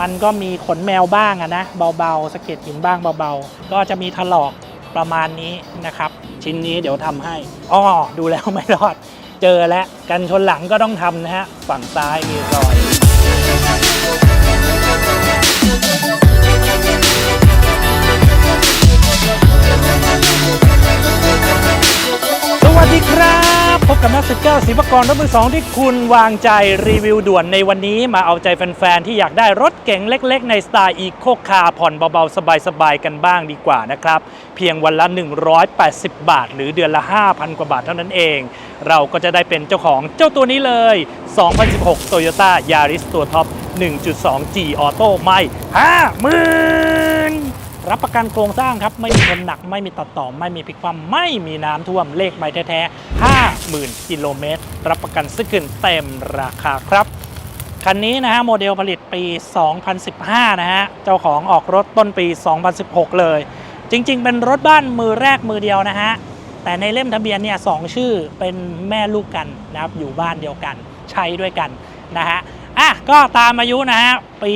มันก็มีขนแมวบ้างอะนะเบาๆสะเก็ดหินบ้างเบาๆ ก็จะมีถลอกประมาณนี้นะครับ ชิ้นนี้เดี๋ยวทำให้อ้อดูแล้วไม่รอด เจอแล้วกันชนหลังก็ต้องทำนะฮะฝั่งซ้ายมีรอยสวัสดีครับ พบกับนักศึกเก้าศิวกรรถมือสองที่คุณวางใจรีวิวด่วนในวันนี้มาเอาใจแฟนๆ ที่อยากได้รถเก๋งเล็กๆ ในสไตล์อีโคคาร์ผ่อนเบาๆ สบายๆ กันบ้างดีกว่านะครับ เพียงวันละ 180 บาท หรือเดือนละ 5,000 กว่าบาทเท่านั้นเอง เราก็จะได้เป็นเจ้าของเจ้าตัวนี้เลย 2016 Toyota Yaris ตัวท็อป 1.2G Auto ไม่ 50,000 รับประกันโครงสร้างครับ ไม่มีชนหนักไม่มีตัดต่อ ไม่มีพลิกคว่ำไม่มีน้ำท่วมเลขใบแท้ๆ 50,000 กิโลเมตร รับประกันซื้อคืนเต็มราคาครับ คันนี้นะฮะโมเดลผลิตปี 2015 นะฮะ เจ้าของออกรถต้นปี 2016 เลย จริงๆ เป็นรถบ้านมือแรกมือเดียวนะฮะ แต่ในเล่มทะเบียนเนี่ยสองชื่อเป็นแม่ลูกกันนะครับอยู่บ้านเดียวกันใช้ด้วยกันนะฮะอะก็ตามอายุนะฮะปี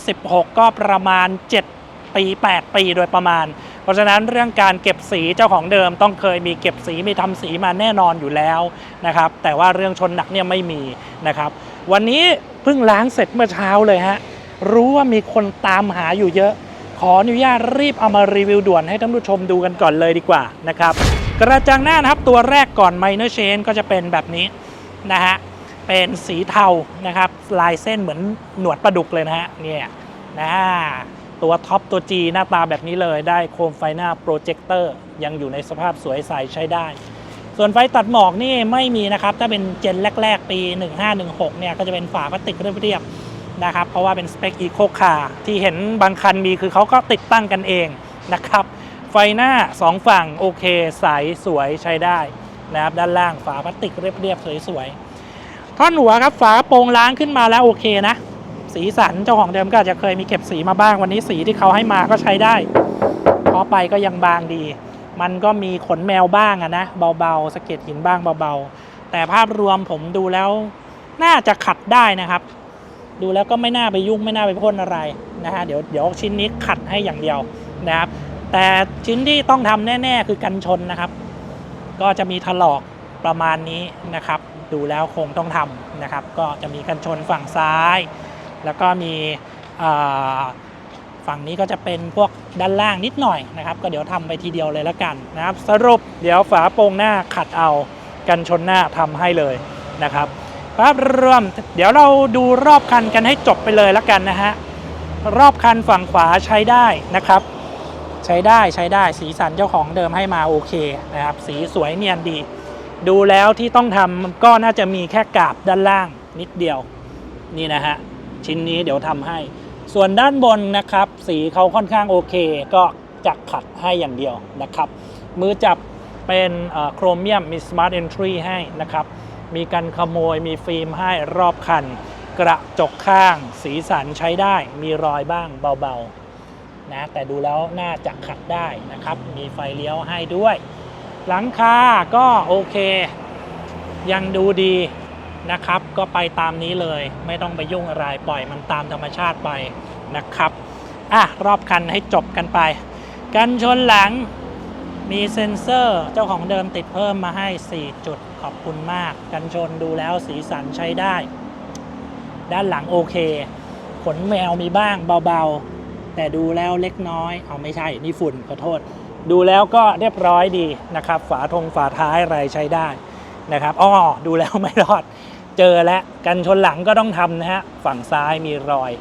2016 ก็ประมาณ 7 ปี 8 ปีโดยประมาณ เพราะฉะนั้นเรื่องการเก็บสีเจ้าของเดิมต้องเคยมีเก็บสีมีทำสีมาแน่นอนอยู่แล้วนะครับแต่ว่าเรื่องชนหนักเนี่ยไม่มีนะครับวันนี้เพิ่งล้างเสร็จเมื่อเช้าเลยฮะรู้ว่ามีคนตามหาอยู่เยอะ ขออนุญาตรีบเอามารีวิวด่วนให้ท่านผู้ชมดูกันก่อนเลยดีกว่านะครับกระจังหน้านะครับตัวแรกก่อน Minor Chain ก็จะเป็นแบบนี้นะฮะเป็นสีเทานะครับ ลายเส้นเหมือนหนวดปลาดุกเลยนะฮะเนี่ยนะ ตัวท็อปตัว G หน้าตาแบบนี้เลยได้โคมไฟหน้าโปรเจคเตอร์ยังอยู่ในสภาพสวยใสใช้ได้ ส่วนไฟตัดหมอกนี่ไม่มีนะครับ ถ้าเป็นเจนแรก ๆ ปี 1516 เนี่ย ก็จะเป็นฝาพลาสติกเรียบๆนะครับ เพราะว่าเป็นสเปคอีโคคาที่เห็นบางคันมีคือเขาก็ติดตั้งกันเองนะครับ ไฟหน้า 2 ฝั่งโอเคใสสวยใช้ได้นะครับด้านล่างฝาพลาสติกเรียบๆสวยๆท่อนหัวครับฝาโปรงล้างขึ้นมาแล้วโอเคนะ สีสันเจ้าของเดิมก็อาจจะเคยมีเก็บสีมาบ้าง วันนี้สีที่เขาให้มาก็ใช้ได้เพราะไปก็ยังบางดี มันก็มีขนแมวบ้างอะนะเบาๆสะเก็ดหินบ้างเบาๆ แต่ภาพรวมผมดูแล้วน่าจะขัดได้นะครับ ดูแล้วก็ไม่น่าไปยุ่งไม่น่าไปพ่นอะไรนะฮะเดี๋ยวเดี๋ยวชิ้นนี้ขัดให้อย่างเดียวนะครับ แต่ชิ้นที่ต้องทำแน่ ๆ คือกันชนนะครับ ก็จะมีถลอกประมาณนี้นะครับ ดูแล้วคงต้องทำนะครับ ก็จะมีกันชนฝั่งซ้าย แล้วก็มีฝั่งนี้ก็จะเป็นพวกด้านล่างนิดหน่อยนะครับ ก็เดี๋ยวทำไปทีเดียวเลยแล้วกันนะครับ สรุปเดี๋ยวฝาโปรงหน้าขัดเอากันชนหน้าทำให้เลยนะครับภาพรวมเดี๋ยวเราดูรอบคันกันให้จบไปเลยแล้วกันนะฮะรอบคันฝั่งขวาใช้ได้นะครับ ใช้ได้ใช้ได้สีสันเจ้าของเดิมให้มาโอเคนะครับสีสวยเนียนดี ดูแล้วที่ต้องทำก็น่าจะมีแค่กาบด้านล่างนิดเดียวนี่นะฮะ ชิ้นนี้เดี๋ยวทำให้ ส่วนด้านบนนะครับ สีเขาค่อนข้างโอเค ก็จะขัดให้อย่างเดียวนะครับ มือจับเป็นโครเมียมมี Smart Entry ให้นะครับ มีกันขโมยมีฟิล์มให้รอบคัน กระจกข้าง สีสันใช้ได้ มีรอยบ้างเบาๆนะแต่ดูแล้วน่าจะขัดได้นะครับ มีไฟเลี้ยวให้ด้วย หลังคาก็โอเค ยังดูดี นะครับ ก็ไปตามนี้เลย ไม่ต้องไปยุ่งอะไรปล่อยมันตามธรรมชาติไปนะครับอะรอบคันให้จบกันไป กันชนหลังมีเซ็นเซอร์เจ้าของเดิมติดเพิ่มมาให้ 4 จุดขอบคุณมาก กันชนดูแล้วสีสันใช้ได้ ด้านหลังโอเค ขนแมวมีบ้างเบาๆ แต่ดูแล้วเล็กน้อย เอาไม่ใช่ นี่ฝุ่นขอโทษ ดูแล้วก็เรียบร้อยดีนะครับ ฝาทงฝาท้ายอะไรใช้ได้นะครับอ้อดูแล้วไม่รอด เจอแล้วกันชนหลังก็ต้องทำนะฮะฝั่งซ้ายมีรอย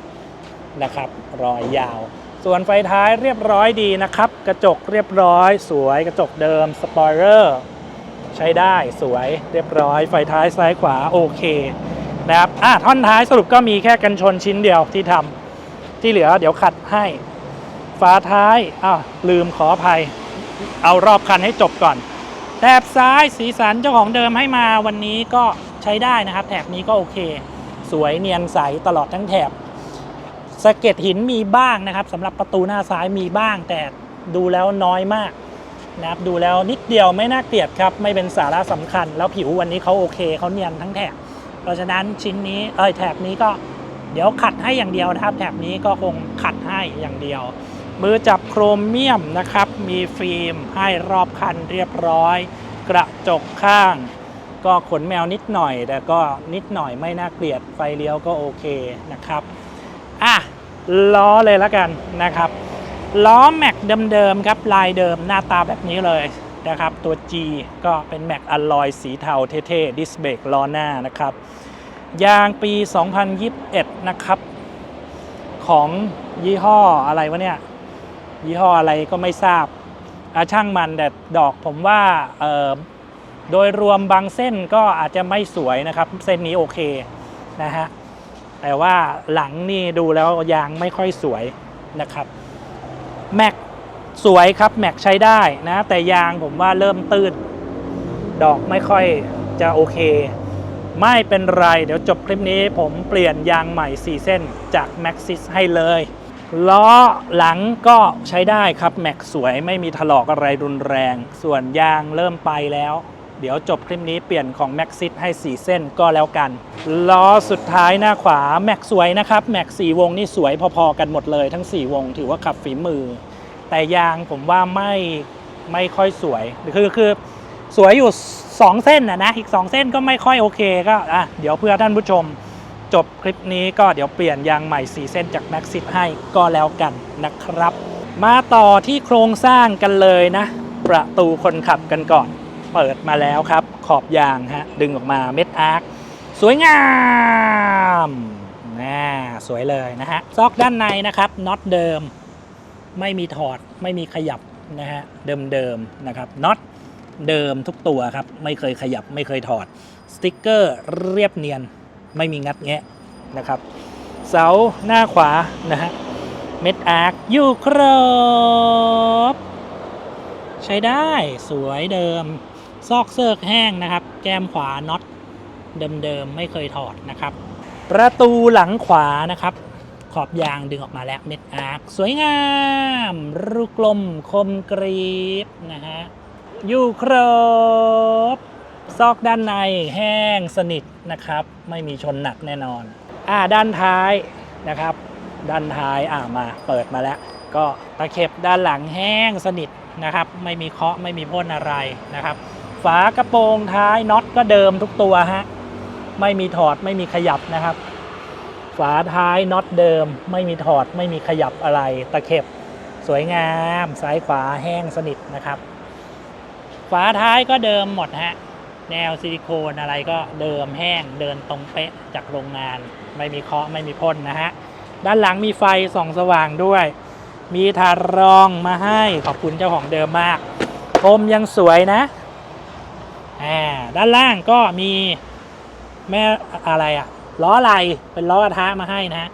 นะครับ รอยยาว ส่วนไฟท้ายเรียบร้อยดีนะครับ กระจกเรียบร้อยสวยกระจกเดิมสปอยเลอร์ใช้ได้สวยเรียบร้อย ไฟท้ายซ้ายขวาโอเคนะครับอะท่อนท้ายสรุปก็มีแค่กันชนชิ้นเดียวที่ทำที่เหลือเดี๋ยวขัดให้ฝาท้ายอ้าวลืมขออภัย เอารอบคันให้จบก่อนแถบซ้ายสีสันเจ้าของเดิมให้มาวันนี้ก็ ใช้ได้นะครับ แถบนี้ก็โอเค สวยเนียนใสตลอดทั้งแถบสะเก็ดหินมีบ้างนะครับสำหรับประตูหน้าซ้ายมีบ้าง แต่ดูแล้วน้อยมากนะครับดูแล้วนิดเดียวไม่น่าเกลียดครับ ไม่เป็นสาระสำคัญ แล้วผิววันนี้เขาโอเคเขาเนียนทั้งแถบเพราะฉะนั้นชิ้นนี้เอ้ยแถบนี้ก็เดี๋ยวขัดให้อย่างเดียวนะครับ แถบนี้ก็คงขัดให้อย่างเดียว มือจับโครเมียมนะครับ มีฟิล์มให้รอบคันเรียบร้อย กระจกข้าง ก็ขนแมวนิดหน่อย แต่ก็นิดหน่อยไม่น่าเกลียดไฟเลี้ยวก็โอเคนะครับอะล้อเลยล้วกันนะครับ ล้อแม็กเดิมๆครับลายเดิมหน้าตาแบบนี้เลยนะครับ ตัว G ก็เป็นแม็กอลลอยสีเทาเท่ๆดิสเบรกล้อหน้านะครับยางปี 2021 นะครับ ของยี่ห้ออะไรวะเนี่ย ยี่ห้ออะไรก็ไม่ทราบอาช่างมันแต่ดอกผมว่า โดยรวมบางเส้นก็อาจจะไม่สวยนะครับ เส้นนี้โอเคนะฮะแต่ว่าหลังนี่ดูแล้วยางไม่ค่อยสวยนะครับแม็กสวยครับแม็กใช้ได้นะแต่ยางผมว่าเริ่มตื้นดอกไม่ค่อยจะโอเค ไม่เป็นไร เดี๋ยวจบคลิปนี้ผมเปลี่ยนยางใหม่ 4 เส้นจาก Maxis ให้เลยล้อหลังก็ใช้ได้ครับแม็กสวยไม่มีถลอกอะไรรุนแรง ส่วนยางเริ่มไปแล้ว เดี๋ยวจบคลิปนี้เปลี่ยนของ Maxis ให้ 4 เส้นก็แล้วกัน ล้อสุดท้ายหน้าขวาแม็กสวยนะครับแม็ก4วงนี่สวยพอๆกันหมดเลยทั้ง 4 วง ถือว่าขับฝีมือ แต่ยางผมว่าไม่ไม่ค่อยสวย คือคือสวยอยู่ 2 เส้นนะนะ อีก 2 เส้นก็ไม่ค่อยโอเคก็อะเดี๋ยวเพื่อท่านผู้ชม จบคลิปนี้ก็เดี๋ยวเปลี่ยนยางใหม่ 4 เส้นจาก Maxis ให้ก็แล้วกันนะครับ มาต่อที่โครงสร้างกันเลยนะ ประตูคนขับกันก่อน เปิดมาแล้วครับ ขอบยางฮะดึงออกมาเม็ดอาร์คสวยงามน่าสวยเลยนะฮะซอกด้านในนะครับน็อตเดิม ไม่มีถอดไม่มีขยับนะฮะเดิมๆนะครับน็อตเดิมทุกตัวครับ ไม่เคยขยับไม่เคยถอด สติ๊กเกอร์เรียบเนียนไม่มีงัดแงะนะครับ เสาหน้าขวานะฮะเม็ดอาร์คอยู่ครบ ใช้ได้สวยเดิม ซอกเซิกแห้งนะครับ แก้มขวาน็อตเดิมๆไม่เคยถอดนะครับ ประตูหลังขวานะครับ ขอบยางดึงออกมาแล้วเม็ดอาร์คสวยงาม รูกลมคมกรีบนะฮะอยู่ครบ ซอกด้านในแห้งสนิทนะครับ ไม่มีชนหนักแน่นอน อ่าด้านท้ายนะครับ ด้านท้ายอ่ามาเปิดมาแล้ว ก็ตะเข็บด้านหลังแห้งสนิทนะครับ ไม่มีเคาะไม่มีพ่นอะไรนะครับ ฝากระโปรงท้ายน็อตก็เดิมทุกตัวฮะ ไม่มีถอดไม่มีขยับนะครับ ฝาท้ายน็อตเดิม ไม่มีถอดไม่มีขยับอะไร ตะเข็บสวยงาม ซ้ายขวาแห้งสนิทนะครับ ฝาท้ายก็เดิมหมดฮะ แนวซิลิโคนอะไรก็เดิมแห้งเดินตรงเป๊ะจากโรงงาน ไม่มีเคาะไม่มีพ่นนะฮะ ด้านหลังมีไฟส่องสว่างด้วย มีถาดรองมาให้ขอบคุณเจ้าของเดิมมากพรมยังสวยนะ อ่าด้านล่างก็มีแม่อะไรอะล้อไหลเป็นล้อกระทะมาให้นะฮะ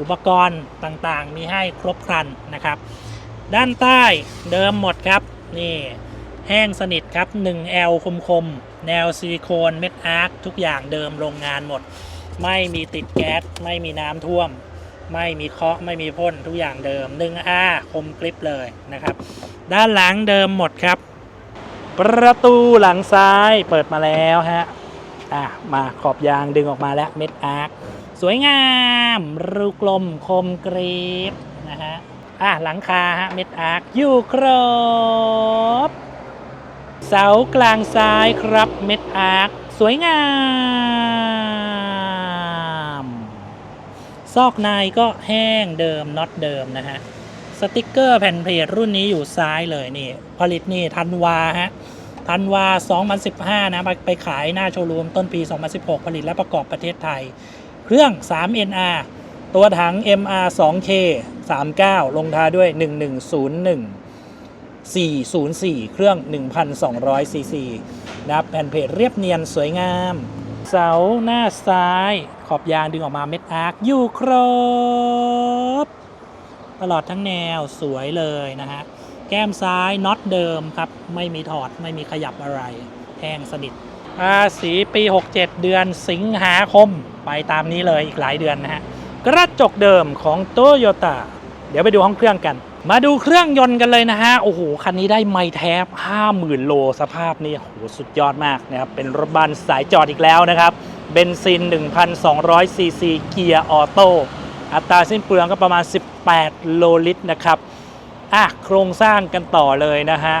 อุปกรณ์ต่างๆ มีให้ครบครันนะครับ ด้านใต้เดิมหมดครับนี่แห้งสนิทครับ 1L คมคมๆแนวซิลิโคนเม็ดอาร์คทุกอย่างเดิมโรงงานหมด ไม่มีติดแก๊ส ไม่มีน้ำท่วม ไม่มีเคาะไม่มีพ่นทุกอย่างเดิม 1A คมกริบเลยนะครับ ด้านหลังเดิมหมดครับ ประตูหลังซ้ายเปิดมาแล้วฮะ อะ มาขอบยางดึงออกมาแล้วเม็ดอาร์คสวยงาม รูกลมคมกริบนะฮะ อะ หลังคาฮะ เม็ดอาร์คอยู่ครบ เสากลางซ้ายครับเม็ดอาร์คสวยงาม ซอกในก็แห้งเดิมน็อตเดิมนะฮะ สติกเกอร์แผ่นเพจรุ่นนี้อยู่ซ้ายเลยนี่ ผลิตนี่ธันวาฮะธันวา 2015 นะไปไปขายหน้าโชว์รูมต้นปี 2016 ผลิตและประกอบประเทศไทย เครื่อง 3NR ตัวถัง MR 2K 39 ลงท้ายด้วย 1101 404 เครื่อง 1,200ซีซีนะแผ่นเพจเรียบเนียนสวยงาม เสาหน้าซ้าย ขอบยางดึงออกมาเม็ดอาร์คอยู่ครบ ตลอดทั้งแนวสวยเลยนะฮะ แก้มซ้ายน็อตเดิมครับ ไม่มีถอดไม่มีขยับอะไรแห้งสนิทภาษีปี 67 เดือนสิงหาคม ไปตามนี้เลยอีกหลายเดือนนะฮะ กระจกเดิมของโตโยต้าเดี๋ยวไปดูห้องเครื่องกัน มาดูเครื่องยนต์กันเลยนะฮะ โอ้โห คันนี้ได้ไมแทบ 50,000 โลสภาพนี่โอ้โหสุดยอดมากนะครับ เป็นรถบัสสายจอดอีกแล้วนะครับ เบนซิน 1,200ซีซีเกียร์ออโต้ อัตราสิ้นเปลืองก็ประมาณ 18 โลลิตรนะครับอะโครงสร้างกันต่อเลยนะฮะ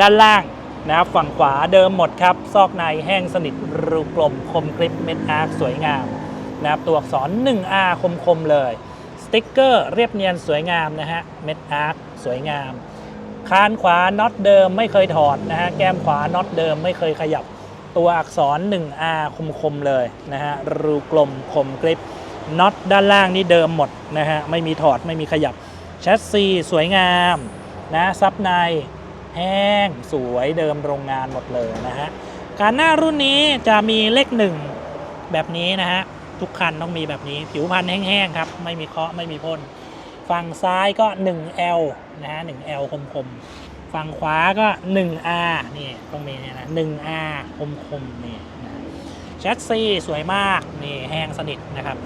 ด้านล่างนะครับฝั่งขวาเดิมหมดครับ ซอกในแห้งสนิทรูกลมคมกริบเม็ดอาร์คสวยงามนะครับตัวอักษร 1R คมๆเลย สติ๊กเกอร์เรียบเนียนสวยงามนะฮะ เม็ดอาร์คสวยงาม คานขวาน็อตเดิมไม่เคยถอดนะฮะ แก้มขวาน็อตเดิมไม่เคยขยับ ตัวอักษร 1R คมๆเลยนะฮะ รูกลมคมกริบ น็อตด้านล่างนี่เดิมหมดนะฮะไม่มีถอดไม่มีขยับแชสซีสวยงามนะซับในแห้งสวยเดิมโรงงานหมดเลยนะฮะการหน้ารุ่นนี้จะมีเลขหนึ่งแบบนี้นะฮะทุกคันต้องมีแบบนี้ผิวพันธ์แห้งๆครับไม่มีเคาะไม่มีพ่นฝั่งซ้ายก็ 1L นะฮะ 1L คมๆฝั่งขวาก็ 1R นี่ต้องมีเนี่ยนะ 1R คมๆนี่ ชสซีสวยมากนี่แห้งสนิทนะครับ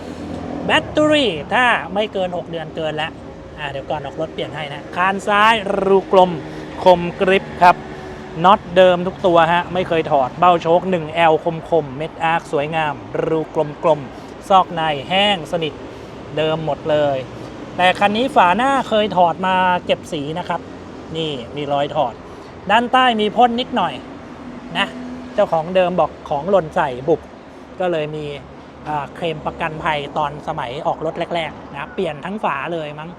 แบตเตอรี่ถ้าไม่เกิน 6 เดือนเกินแล้วอ่าเดี๋ยวก่อนออกรถเปลี่ยนให้นะคานซ้ายรูกลมคมกริปครับน็อตเดิมทุกตัวฮะไม่เคยถอดเบ้าโชค 1L คมคมเม็ดอาร์คสวยงาม รูกลมกลมซอกในแห้งสนิทเดิมหมดเลย แต่คันนี้ฝาหน้าเคยถอดมาเก็บสีนะครับ นี่มีรอยถอด ด้านใต้มีพ่นนิดหน่อยนะ เจ้าของเดิมบอกของหล่นใส่บุบก็เลยมีเคลมประกันภัยตอนสมัยออกรถแรกๆนะเปลี่ยนทั้งฝาเลยมั้ง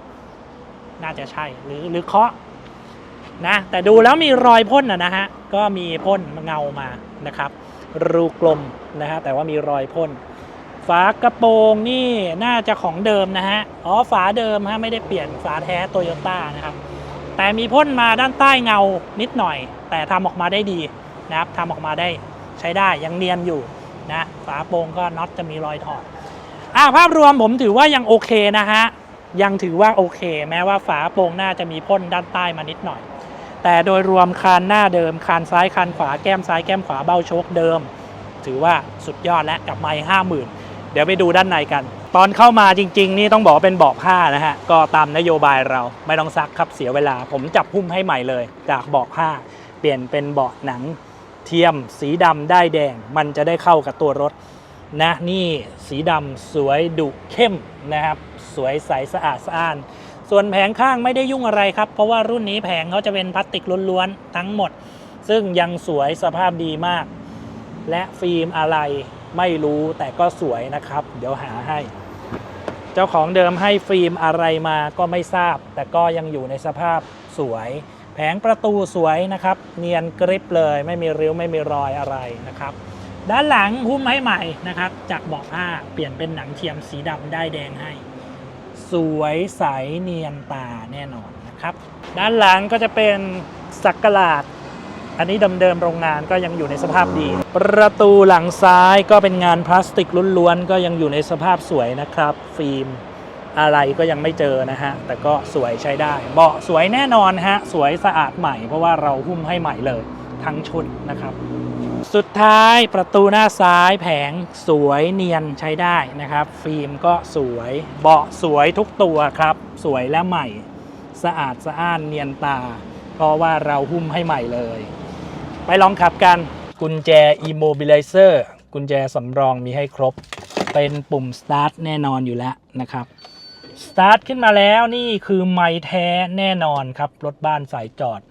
น่าจะใช่หรือหรือเคาะนะแต่ดูแล้วมีรอยพ่นนะนะฮะก็มีพ่นเงามานะครับ รูกลมนะฮะแต่ว่ามีรอยพ่นฝากระโปรงนี่น่าจะของเดิมนะฮะอ๋อฝาเดิมฮะไม่ได้เปลี่ยนฝาแท้โตโยต้านะครับแต่มีพ่นมาด้านใต้เงานิดหน่อย แต่ทำออกมาได้ดี นะครับทำออกมาได้ใช้ได้ยังเนียนอยู่นะฝาโปรงก็น็อตจะมีรอยถอดอ่าภาพรวมผมถือว่ายังโอเคนะฮะยังถือว่าโอเค แม้ว่าฝาโปรงน่าจะมีพ่นด้านใต้มานิดหน่อย แต่โดยรวมคานหน้าเดิมคานซ้ายคานขวาแก้มซ้ายแก้มขวาเบ้าโชคเดิม ถือว่าสุดยอดและกับไม้ห้าหมื่นเดี๋ยวไปดูด้านในกัน ตอนเข้ามาจริง ๆ นี่ต้องบอกเป็นเบาะผ้านะฮะ ก็ตามนโยบายเราไม่ต้องซักครับเสียเวลา ผมจับหุ้มให้ใหม่เลย จากเบาะผ้า เปลี่ยนเป็นเบาะหนัง เทียม สีดำได้แดง มันจะได้เข้ากับตัวรถนะนี่สีดำสวยดุเข้มนะครับ สวยใสสะอาดสะอ้าน ส่วนแผงข้างไม่ได้ยุ่งอะไรครับ เพราะว่ารุ่นนี้แผงเขาจะเป็นพลาสติกล้วนๆทั้งหมด ซึ่งยังสวยสภาพดีมาก และฟิล์มอะไรไม่รู้แต่ก็สวยนะครับ เดี๋ยวหาให้ เจ้าของเดิมให้ฟิล์มอะไรมาก็ไม่ทราบ แต่ก็ยังอยู่ในสภาพสวย ผงประตูสวยนะครับ เนียนกริบเลยไม่มีริ้วไม่มีรอยอะไรนะครับ ด้านหลังหุ้มให้ใหม่นะครับ จากเบาะผ้าเปลี่ยนเป็นหนังเทียมสีดำได้แดงให้ สวยใสเนียนตาแน่นอนนะครับ ด้านหลังก็จะเป็นสักกลาดอันนี้เดิมๆโรงงานก็ยังอยู่ในสภาพดี ประตูหลังซ้ายก็เป็นงานพลาสติกล้วนๆก็ยังอยู่ในสภาพสวยนะครับ ฟิล์ม อะไรก็ยังไม่เจอนะฮะ แต่ก็สวยใช้ได้ เบาะสวยแน่นอนฮะ สวยสะอาดใหม่เพราะว่าเราหุ้มให้ใหม่เลยทั้งชุดนะครับ สุดท้ายประตูหน้าซ้ายแผงสวยเนียนใช้ได้นะครับ ฟิล์มก็สวยเบาะสวยทุกตัวครับ สวยและใหม่ สะอาดสะอ้านเนียนตา เพราะว่าเราหุ้มให้ใหม่เลย ไปลองขับกันกุญแจ Immobilizer กุญแจสำรองมีให้ครบ เป็นปุ่ม Start แน่นอนอยู่แล้วนะครับ Start ขึ้นมาแล้วนี่คือไม่แท้แน่นอนครับ รถบ้านสายจอด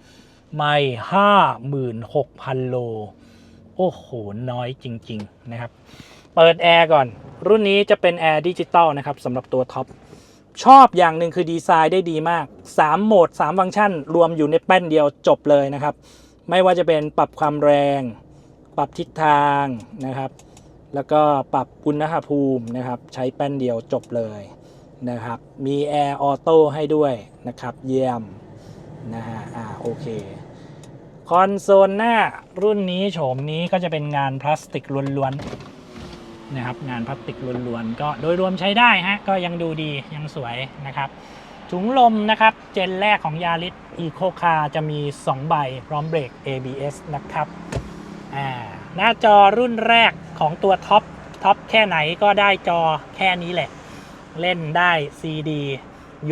ไม่ห้าหมื่นหกพันโล โอ้โห น้อยจริง ๆ นะครับ เปิดแอร์ก่อน รุ่นนี้จะเป็นแอร์ดิจิตอลนะครับสำหรับตัวท็อป ชอบอย่างหนึ่งคือดีไซน์ได้ดีมาก 3 โหมด 3 ฟังก์ชัน รวมอยู่ในแป้นเดียวจบเลยนะครับ ไม่ว่าจะเป็นปรับความแรง ปรับทิศทางนะครับ แล้วก็ปรับอุณหภูมินะครับ ใช้แป้นเดียวจบเลย นะครับ มีแอร์ออโต้ให้ด้วยนะครับ เยี่ยมนะฮะอ่าโอเค คอนโซลหน้ารุ่นนี้โฉมนี้ก็จะเป็นงานพลาสติกล้วนๆนะครับ งานพลาสติกล้วนๆก็โดยรวมใช้ได้ฮะก็ยังดูดียังสวยนะครับถุงลมนะครับ เจนแรกของยาริสอีโคคาจะมี 2 ใบพร้อมเบรก ABS นะครับอ่าหน้าจอรุ่นแรกของตัวท็อปท็อปแค่ไหนก็ได้จอแค่นี้แหละ เล่นได้ CD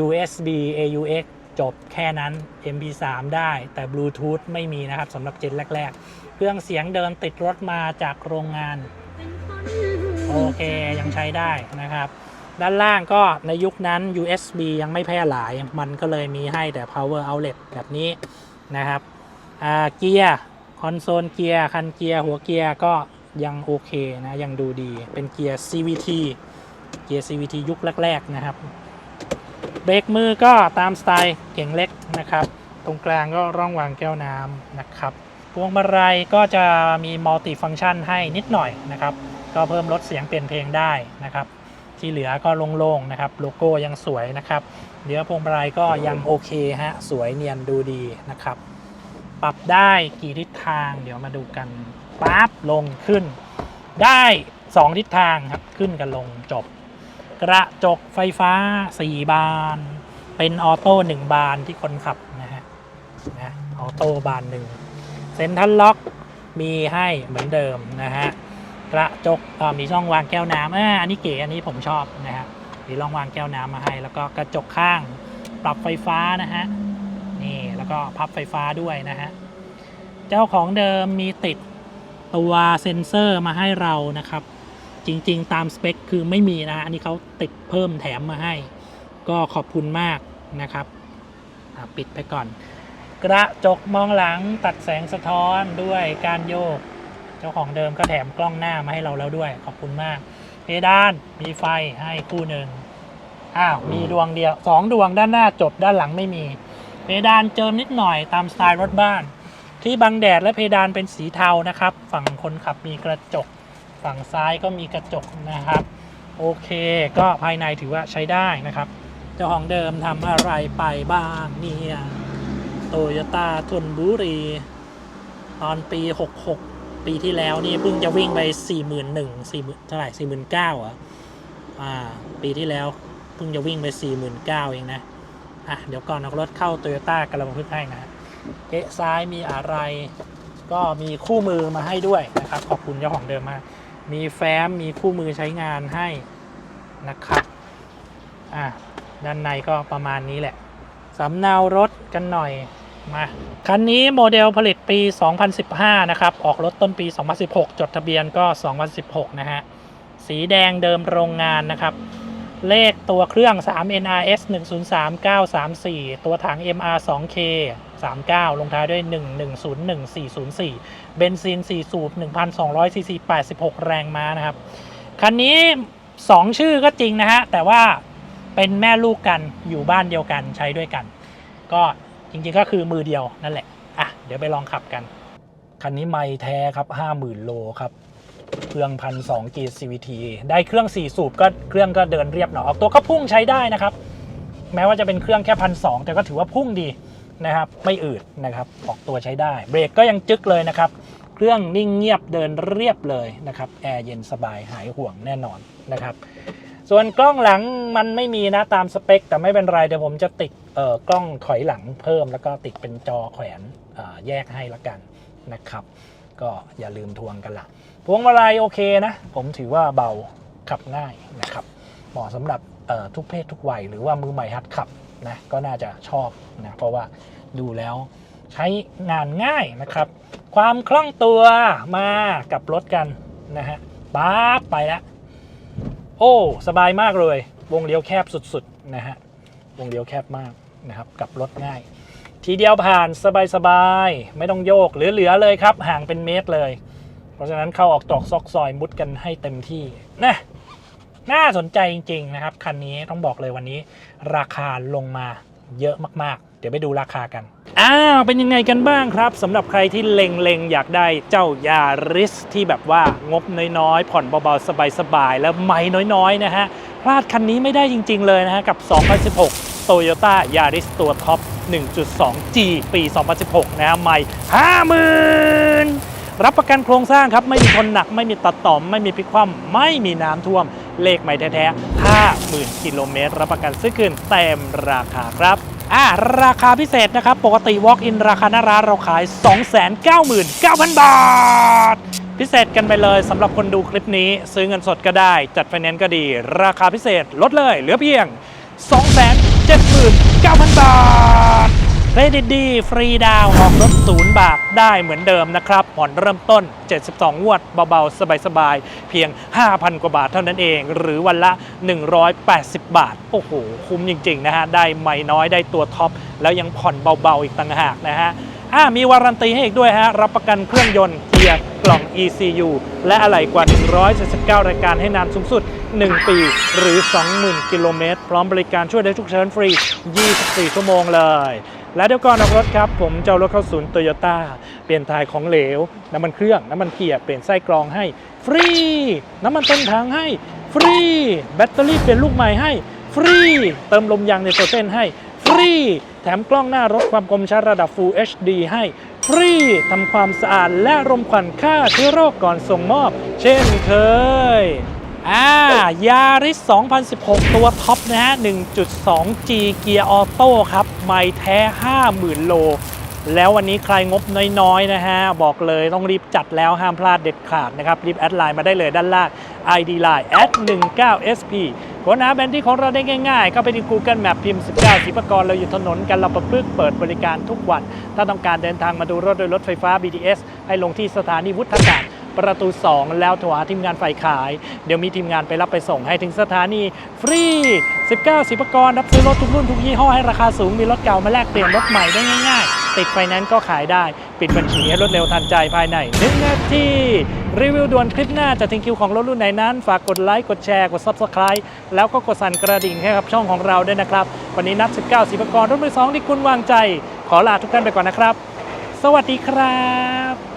USB AUX จบแค่นั้น MP3 ได้แต่ Bluetooth ไม่มีนะครับสำหรับเจนแรก ๆ เครื่องเสียงเดินติดรถมาจากโรงงาน โอเคยังใช้ได้นะครับ ด้านล่างก็ในยุคนั้น USB ยังไม่แพร่หลาย มันก็เลยมีให้แต่ power outlet แบบนี้นะครับเกียร์คอนโซลเกียร์คันเกียร์หัวเกียร์ก็ยังโอเคนะ ยังดูดีเป็นเกียร์ CVT เกียร์ CVT ยุคแรก ๆ นะครับ เบรกมือก็ตามสไตล์เก่งเล็กนะครับ ตรงกลางก็ร่องวางแก้วน้ำนะครับ พวงมาลัยก็จะมีมัลติฟัง c t ชันให้นิดหน่อยนะครับ ก็เพิ่มลดเสียงเปลี่ยนเพลงได้นะครับ ที่เหลือก็โล่งๆนะครับ โลโก้ยังสวยนะครับ เนื้อพวงมาลัยก็ยังโอเคฮะ สวยเนียนดูดีนะครับ ปรับได้กี่ทิศทาง เดี๋ยวมาดูกันปั๊บลงขึ้นได้ 2 ทิศทางครับ ขึ้นกับลงจบ กระจกไฟฟ้า 4 บาน เป็นออโต้1บานที่คนขับนะฮะนะออโต้บานหนึ่งเซ็นทรัลล็อกมีให้เหมือนเดิมนะฮะกระจกมีช่องวางแก้วน้ำอ่าอันนี้เก๋อันนี้ผมชอบนะฮะมีร่องวางแก้วน้ำมาให้ แล้วก็กระจกข้างปรับไฟฟ้านะฮะนี่แล้วก็พับไฟฟ้าด้วยนะฮะเจ้าของเดิมมีติดตัวเซ็นเซอร์มาให้เรานะครับ จริง ๆ ตามสเปคคือไม่มีนะอันนี้เขาติดเพิ่มแถมมาให้ ก็ขอบคุณมากนะครับปิดไปก่อน กระจกมองหลังตัดแสงสะท้อนด้วยการโยก เจ้าของเดิมก็แถมกล้องหน้ามาให้เราแล้วด้วย ขอบคุณมาก เพดานมีไฟให้คู่หนึ่งอ้าวมีดวงเดียวสองดวงด้านหน้าจบด้านหลังไม่มี เพดานเจิมนิดหน่อยตามสไตล์รถบ้าน ที่บังแดดและเพดานเป็นสีเทานะครับ ฝั่งคนขับมีกระจก ฝั่งซ้ายก็มีกระจกนะครับ โอเคก็ภายในถือว่าใช้ได้นะครับเจ้าของเดิมทำอะไรไปบ้างเนี่ยโตโยต้าทนบุรี ตอนปี 66 ปีที่แล้วนี่เพิ่งจะวิ่งไป 41 40,000เท่าไหร่49,000อะอ่า ปีที่แล้วเพิ่งจะวิ่งไป 49,000 เองนะ อะ เดี๋ยวก่อนเอารถเข้าโตโยต้ากระบะพึกให้นะเอ๊ะซ้ายมีอะไร ก็มีคู่มือมาให้ด้วยนะครับ ขอบคุณเจ้าของเดิมมาก มีแฟ้มมีคู่มือใช้งานให้นะครับอะด้านในก็ประมาณนี้แหละสำเนารถกันหน่อยมาคันนี้โมเดลผลิตปี 2015 นะครับ ออกรถต้นปี 2016 จดทะเบียนก็ 2016 นะฮะ สีแดงเดิมโรงงานนะครับ เลขตัวเครื่อง 3 NRS 103934 ตัวถัง MR 2K 39 ลงท้ายด้วย 1101404เบนซิน 4 สูบ 1,200 ซีซี 86 แรงม้านะครับ คันนี้ 2 ชื่อก็จริงนะฮะ แต่ว่าเป็นแม่ลูกกันอยู่บ้านเดียวกันใช้ด้วยกัน ก็จริงๆก็คือมือเดียวนั่นแหละ อะ เดี๋ยวไปลองขับกัน คันนี้ไม่แท้ครับ 50,000 โลครับเครื่องพันสองกี CVT ได้เครื่อง 4 สูบก็เครื่องก็เดินเรียบหน่อยออกตัวก็พุ่งใช้ได้นะครับ แม้ว่าจะเป็นเครื่องแค่พันสแต่ก็ถือว่าพุ่งดี นะครับไม่อืดนะครับออกตัวใช้ได้ เบรกก็ยังจึ๊กเลยนะครับ เครื่องนิ่งเงียบเดินเรียบเลยนะครับแอร์เย็นสบายหายห่วงแน่นอนนะครับ ส่วนกล้องหลังมันไม่มีนะตามสเปค แต่ไม่เป็นไรเดี๋ยวผมจะติดเอ่อกล้องถอยหลังเพิ่ม แล้วก็ติดเป็นจอแขวนแยกให้ละกันนะครับ ก็อย่าลืมทวงกันละพวงมาลัยโอเคนะ ผมถือว่าเบาขับง่ายนะครับเหมาะสำหรับ ทุกเพศทุกวัยหรือว่ามือใหม่หัดขับนะก็น่าจะชอบนะเพราะว่าดูแล้วใช้งานง่ายนะครับ ความคล่องตัวมากับรถกันนะฮะป๊าบไปแล้วโอ้สบายมากเลย วงเลี้ยวแคบสุดๆนะฮะวงเลี้ยวแคบมากนะครับกับรถง่าย ทีเดียวผ่านสบายๆ ไม่ต้องโยกเหลือๆเลยครับ ห่างเป็นเมตรเลย เพราะฉะนั้นเข้าออกตอกซอกซอยมุดกันให้เต็มที่นะ น่าสนใจจริง ๆ นะครับ คันนี้ต้องบอกเลยวันนี้ ราคาลงมาเยอะมากๆ เดี๋ยวไปดูราคากัน อ้าว เป็นยังไงกันบ้างครับสำหรับใครที่เล็งๆ อยากได้เจ้ายาริสที่แบบว่างบน้อยๆ ผ่อนเบาๆ สบายๆ แล้วไม่น้อยๆ นะฮะ พลาดคันนี้ไม่ได้จริง ๆ เลยนะฮะ กับ 2016 Toyota Yaris ตัวท็อป 1.2G ปี 2016 นะฮะไม่50,000 รับประกันโครงสร้างครับ ไม่มีชนหนัก ไม่มีตัดต่อม ไม่มีพลิกคว่ำไม่มีน้ำท่วม เลขไม่แท้ๆ50,000กิโลเมตรรับประกันซื้อคืนเต็มราคาครับอ่าราคาพิเศษนะครับ ปกติ Walk-in ราคาหน้าร้านเราขาย 299,000 บาท พิเศษกันไปเลยสำหรับคนดูคลิปนี้ซื้อเงินสดก็ได้ จัดไฟแนนซ์ก็ดี ราคาพิเศษลดเลย เหลือเพียง 279,000 บาท เครดิตดี ฟรีดาวออกรถศูนย์บาทได้เหมือนเดิมนะครับ ผ่อนเริ่มต้น 72 งวดเบาๆ สบายๆ เพียง 5,000 กว่าบาทเท่านั้นเอง หรือวันละ 180 บาท โอ้โห คุ้มจริง ๆ นะฮะ ได้ไม่น้อยได้ตัวท็อป แล้วยังผ่อนเบาๆ อีกต่างหากนะฮะอ่ามีวารันตีให้อีกด้วยฮะ รับประกันเครื่องยนต์เกียร์กล่อง ECU และอะไหล่กว่า 179 รายการให้นานสูงสุด 1 ปีหรือ 20,000 กิโลเมตร พร้อมบริการช่วยได้ทุกเชิญฟรี 24 ชั่วโมงเลย และเดี๋ยวก่อนออกรถครับ ผมจะเอารถเข้าศูนย์โตโยต้าเปลี่ยนถ่ายของเหลว น้ำมันเครื่อง น้ำมันเกียร์ เปลี่ยนไส้กรองให้ ฟรี น้ำมันเต็มถังให้ ฟรี แบตเตอรี่เปลี่ยนลูกใหม่ให้ ฟรี เติมลมยางในตัวเส้นให้ ฟรี แถมกล้องหน้ารถความคมชัดระดับ Full HD ให้ ฟรี ทำความสะอาดและรมควันฆ่าเชื้อโรคก่อนส่งมอบ เช่นเคย อ่ายาริส 2016 ตัวท็อปนะฮะ 1.2G เกียร์ออโต้ครับ ไม่แท้ 50,000 โล แล้ววันนี้ใครงบน้อยๆ นะฮะ บอกเลยต้องรีบจัดแล้วห้ามพลาดเด็ดขาดนะครับ รีบแอดไลน์มาได้เลยด้านล่าง ID Line แอด 19SP ค้นหาแบรนด์ที่ของเราได้ง่ายๆ ก็ไปที่ Google Map พิมพ์ 19สิบกรเราอยู่ถนนกันเราประพฤกเปิดบริการทุกวัน ถ้าต้องการเดินทางมาดูรถโดยรถไฟฟ้า BTS ให้ลงที่สถานีวุฒากาศ ประตู 2 แล้วโทรหาทีมงานฝ่ายขาย เดี๋ยวมีทีมงานไปรับไปส่งให้ถึงสถานีฟรี 19 สิบกรรับซื้อรถทุกรุ่นทุกยี่ห้อให้ราคาสูงมีรถเก่ามาแลกเปลี่ยนรถใหม่ได้ง่ายๆ ติดไฟแนนซ์ก็ขายได้ ปิดบัญชีให้รวดเร็วทันใจภายใน1นาทีรีวิวด่วนคลิปหน้าจะถึงคิวของรถรุ่นไหนนั้น ฝากกดไลค์กดแชร์กด Subscribe แล้วก็กดสั่นกระดิ่งให้กับช่องของเราด้วยนะครับ วันนี้นัด 19 สิบกรรถมือสองที่คุณวางใจ ขอลาทุกท่านไปก่อนนะครับ สวัสดีครับ